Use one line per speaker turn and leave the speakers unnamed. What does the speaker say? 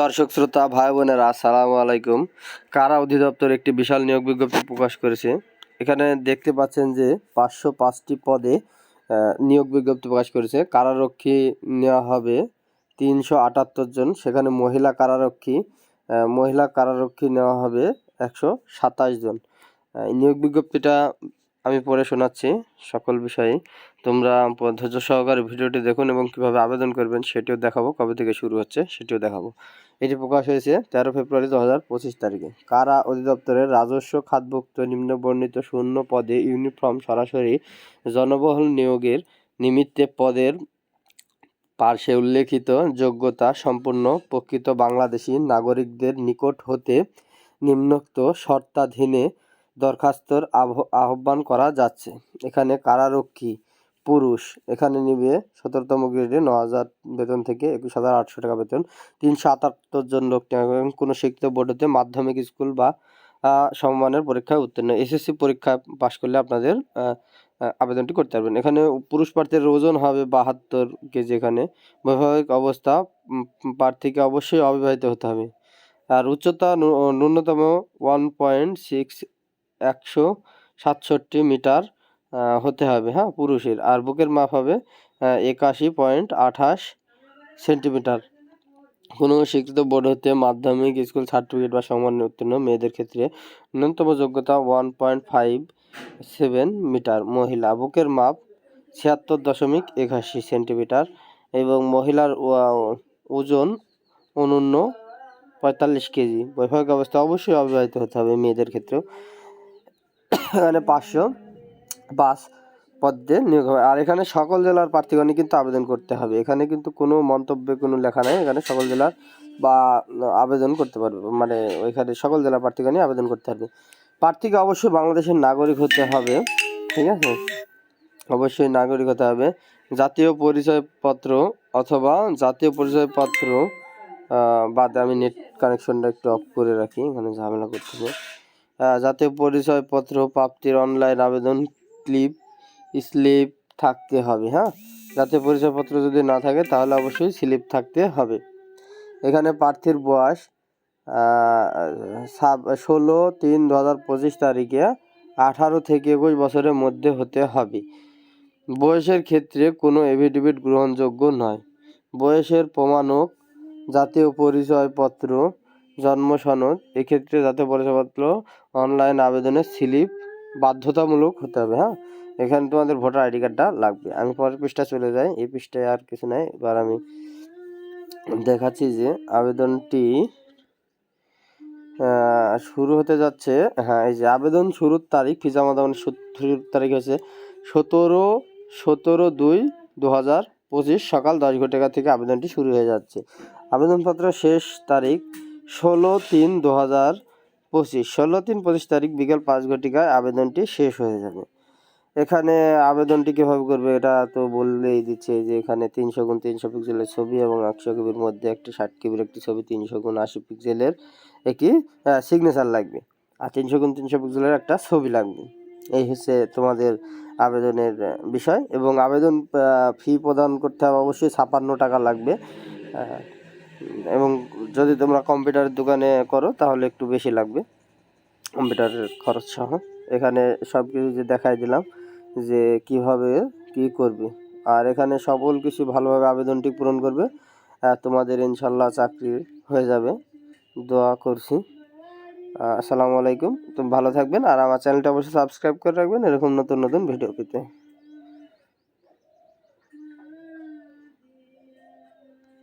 দর্শক, শ্রোতা, ভাই বোনেরা, আসসালামু আলাইকুম। কারা অধিদপ্তর একটি বিশাল নিয়োগ বিজ্ঞপ্তি প্রকাশ করেছে? এখানে দেখতে পাচ্ছেন যে পাঁচশো পাঁচটি পদে নিয়োগ বিজ্ঞপ্তি প্রকাশ করেছে। কারারক্ষী নেওয়া হবে তিনশো আটাত্তর জন। সেখানে মহিলা কারারক্ষী মহিলা কারারক্ষী নেওয়া হবে একশো সাতাশ জন। নিয়োগ বিজ্ঞপ্তিটা আমি পড়ে শোনাচ্ছি সকল বিষয়ে। তোমরা ধৈর্য সহকারে ভিডিওটি দেখুন এবং কীভাবে আবেদন করবেন সেটিও দেখাবো। কবে থেকে শুরু হচ্ছে সেটিও দেখাবো। এটি প্রকাশ হয়েছে তেরো ফেব্রুয়ারি দু হাজার পঁচিশ তারিখে। কারা অধিদপ্তরের রাজস্ব খাতভুক্ত নিম্ন বর্ণিত শূন্য পদে ইউনিফর্ম সরাসরি জনবহুল নিয়োগের নিমিত্তে পদের পার্শ্বে উল্লেখিত যোগ্যতা সম্পূর্ণ প্রকৃত বাংলাদেশি নাগরিকদের নিকট হতে নিম্নোক্ত শর্তাধীনে দরখাস্তর আহ্ব- আহ্বান করা যাচ্ছে। এখানে কারারক্ষী, পুরুষ, এখানে নিবে সতেরোতম গ্রেডে ন হাজার বেতন থেকে একুশ হাজার আটশো টাকা বেতন। তিনশো আটাত্তর জন লোক কোনো শিক্ষিত বোর্ড হতে মাধ্যমিক স্কুল বা সমমানের পরীক্ষায় উত্তীর্ণ। এসএসসি পরীক্ষা পাশ করলে আপনাদের আবেদনটি করতে পারবেন। এখানে পুরুষ প্রার্থীর ওজন হবে বাহাত্তর কেজি এখানে। বৈবাহিক অবস্থা প্রার্থীকে অবশ্যই অবিবাহিত হতে হবে। আর উচ্চতা ন্যূনতম ওয়ান পয়েন্ট সিক্স একশো সাতষট্টি মিটার হতে হবে হ্যাঁ পুরুষের। আর বুকের মাপ হবে একাশি পয়েন্ট আঠাশ সেন্টিমিটার। কোনো শিক্ষিত বোর্ড হতে মাধ্যমিক স্কুল সার্টিফিকেট বা সমমান্য উত্তীর্ণ মেয়েদের ক্ষেত্রে ন্যূনতম যোগ্যতা one point five seven meter. মহিলা, বুকের মাপ ছিয়াত্তর দশমিক একাশি সেন্টিমিটার এবং মহিলার ওজন অনূন্য পঁয়তাল্লিশ কেজি। বৈবাহিক অবস্থা অবশ্যই অবিবাহিত হতে হবে মেয়েদের ক্ষেত্রেও। এখানে পাঁচশো পাঁচ পদে নিয়োগ হবে। আর এখানে সকল জেলার প্রার্থীগণই কিন্তু আবেদন করতে হবে। এখানে কিন্তু কোনো মন্তব্যে কোনো লেখা নেই। এখানে সকল জেলার বা আবেদন করতে পারবে। মানে ওইখানে সকল জেলার প্রার্থীগণই আবেদন করতে পারবে। প্রার্থীকে অবশ্যই বাংলাদেশের নাগরিক হতে হবে। ঠিক আছে? অবশ্যই নাগরিক হতে হবে। জাতীয় পরিচয়পত্র অথবা জাতীয় পরিচয়পত্র বাদে আমি নেট কানেকশনটা একটু অফ করে রাখি। এখানে ঝামেলা করতে জাতীয় পরিচয়পত্র, প্রাপ্তির অনলাইন আবেদন ক্লিপ স্লিপ থাকতে হবে হ্যাঁ? জাতীয় পরিচয়পত্র যদি না থাকে, তাহলে অবশ্যই স্লিপ থাকতে হবে। এখানে প্রার্থীর বয়স ষোলো তিন দু হাজার পঁচিশ তারিখে আঠারো থেকে একুশ বছরের মধ্যে হতে হবে। বয়সের ক্ষেত্রে কোনো এফিডেভিট গ্রহণযোগ্য নয়। বয়সের প্রমাণক জাতীয় পরিচয়পত্র জন্ম সনদ, এক্ষেত্রে জাতীয় পরিচয়পত্র অনলাইন আবেদনের স্লিপ, বাধ্যতামূলক হতে হবে হ্যাঁ? এখানে তোমাদের ভোটার আইডি কার্ডটা লাগবে। আমি পরের পৃষ্ঠা চলে যাই, এই পৃষ্ঠায় আর কিছু নাই। এবার আমি দেখাচ্ছি যে আবেদনটি শুরু হতে যাচ্ছে হ্যাঁ এই যে আবেদন শুরুর তারিখ ফি জমা শুরুর তারিখ হচ্ছে সতেরো সতেরো দুই দু হাজার পঁচিশ সকাল দশ ঘটিকা থেকে আবেদনটি শুরু হয়ে যাচ্ছে। আবেদনপত্র শেষ তারিখ ষোলো তিন দু হাজার পঁচিশ। ষোলো তিন পঁচিশ তারিখ বিকেল পাঁচ ঘটিকায় আবেদনটি শেষ হয়ে যাবে। এখানে আবেদনটি কীভাবে করবে এটা তো বললেই দিচ্ছে যে এখানে তিনশো গুণ তিনশো পিক্সেলের ছবি এবং একশো কেবির মধ্যে একটি ষাট কেবির একটি ছবি, তিনশো গুণ আশি পিক্সেলের একটি সিগনেচার লাগবে। আর তিনশো গুণ তিনশো পিক্সেলের একটা ছবি লাগবে। এই হচ্ছে তোমাদের আবেদনের বিষয় এবং আবেদন ফি প্রদান করতে হবে অবশ্যই ছাপান্ন টাকা লাগবে। এবং যদি তোমরা কম্পিউটারের দোকানে করো, তাহলে একটু বেশি লাগবে। কম্পিউটারের খরচ সহ। এখানে সব কিছু যে দেখাই দিলাম, যে কীভাবে কি করবে। আর এখানে সকল কিছু ভালোভাবে আবেদনটি পূরণ করবে। তোমাদের ইনশাল্লাহ চাকরি হয়ে যাবে। দোয়া করছি। আসসালামু আলাইকুম। তুমি ভালো থাকবেন। আর আমার চ্যানেলটা অবশ্যই সাবস্ক্রাইব করে রাখবেন এরকম নতুন নতুন ভিডিও পেতে।